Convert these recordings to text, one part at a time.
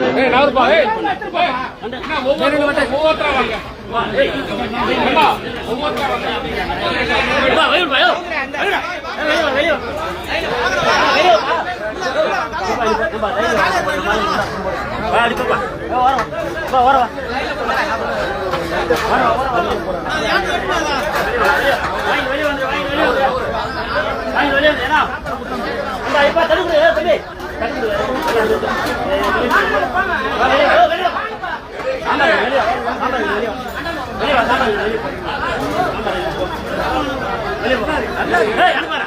ஏய் நவர்ப்பா ஏய் ஏய், என்ன ஒவ்வொரு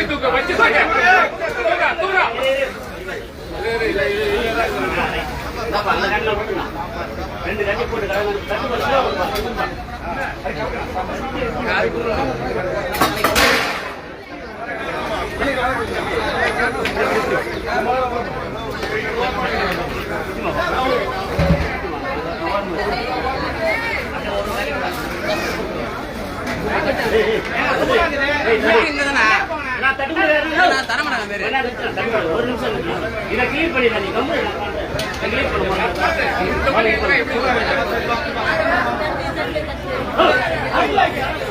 வச்சு தூக்க வச்சு தூக்க தூக்க தூக்க இதை கிளீன் பண்ணிடுறேன் நீ கம்பெனி கிளீன் ஐயோ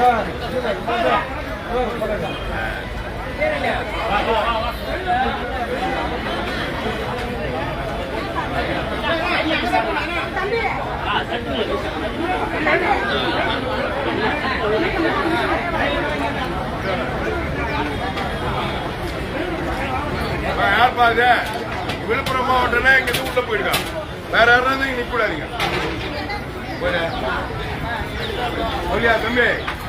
யார் இது விழுப்புரம் மாவட்டம்னா இங்க இருந்து உள்ள போயிருக்கான் வேற யாரும் இங்க நிக்க தம்பி?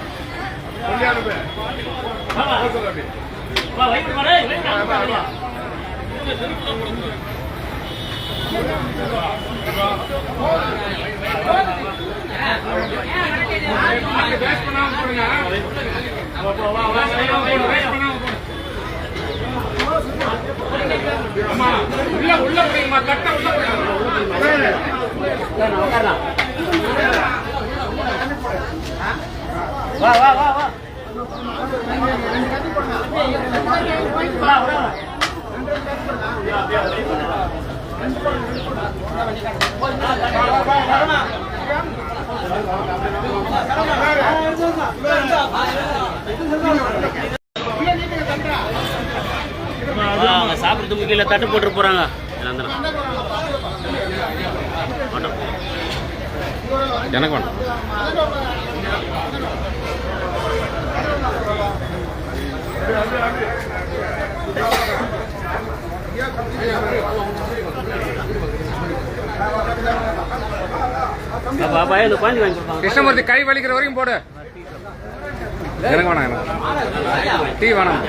உள்ள உள்ள போடுங்கம்மா கட்ட உள்ள வா வா வா. அவங்க சாப்பிட்றதுக்கு கீழே தட்டு போட்டு போறாங்க. நந்தனம் எனக்கு வேணும் பாப்பா கிருஷ்ணமூர்த்தி கை வலிக்கிற வரைக்கும் போடு. எனக்கு வேணாம் எனக்கு டீ வேணாம்.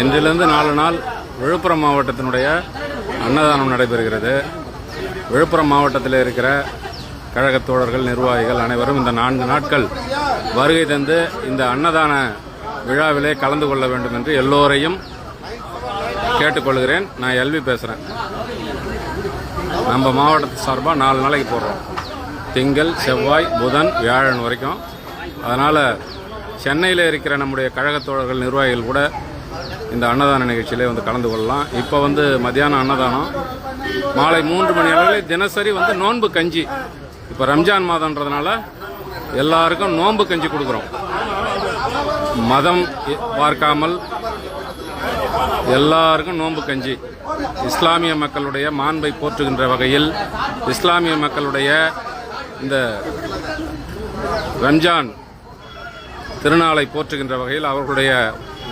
இன்றிலிருந்து நாலு நாள் விழுப்புரம் மாவட்டத்தினுடைய அன்னதானம் நடைபெறுகிறது. விழுப்புரம் மாவட்டத்தில் இருக்கிற கழகத் தோழர்கள் நிர்வாகிகள் அனைவரும் இந்த நான்கு நாட்கள் வருகை தந்து இந்த அன்னதான விழாவிலே கலந்து கொள்ள வேண்டும் என்று எல்லோரையும் கேட்டுக்கொள்கிறேன் நான் எல்வி பேசுகிறேன் நம்ம மாவட்டத்து சார்பாக நாலு நாளைக்கு போடுறோம். திங்கள் செவ்வாய் புதன் வியாழன் வரைக்கும். அதனால் சென்னையில் இருக்கிற நம்முடைய கழகத் தோழர்கள் நிர்வாகிகள் கூட இந்த அன்னதான நிகழ்ச்சியிலே வந்து கலந்து கொள்ளலாம். இப்போ வந்து மத்தியானம் அன்னதானம். மாலை மூன்று மணி அளவில் தினசரி வந்து நோன்பு கஞ்சி. இப்போ ரம்ஜான் மாதம்ன்றதுனால எல்லாருக்கும் நோன்பு கஞ்சி கொடுக்குறோம். மதம் பார்க்காமல் எல்லாருக்கும் நோன்பு கஞ்சி. இஸ்லாமிய மக்களுடைய மாண்பை போற்றுகின்ற வகையில் இஸ்லாமிய மக்களுடைய இந்த ரம்ஜான் திருநாளை போற்றுகின்ற வகையில் அவர்களுடைய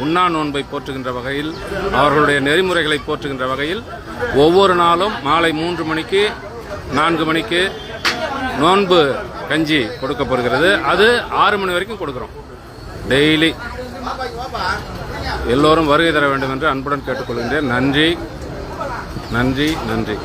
உண்ணா நோன்பை போற்றுகின்ற வகையில் அவர்களுடைய நெறிமுறைகளை போற்றுகின்ற வகையில் ஒவ்வொரு நாளும் மாலை மூன்று மணிக்கு நான்கு மணிக்கு நோன்பு கஞ்சி கொடுக்கப்படுகிறது அது ஆறு மணி வரைக்கும் கொடுக்குறோம். டெய்லி. எல்லோரும் வருகை தர வேண்டும் என்று அன்புடன் கேட்டுக்கொள்கின்றேன். நன்றி. நன்றி. நன்றி.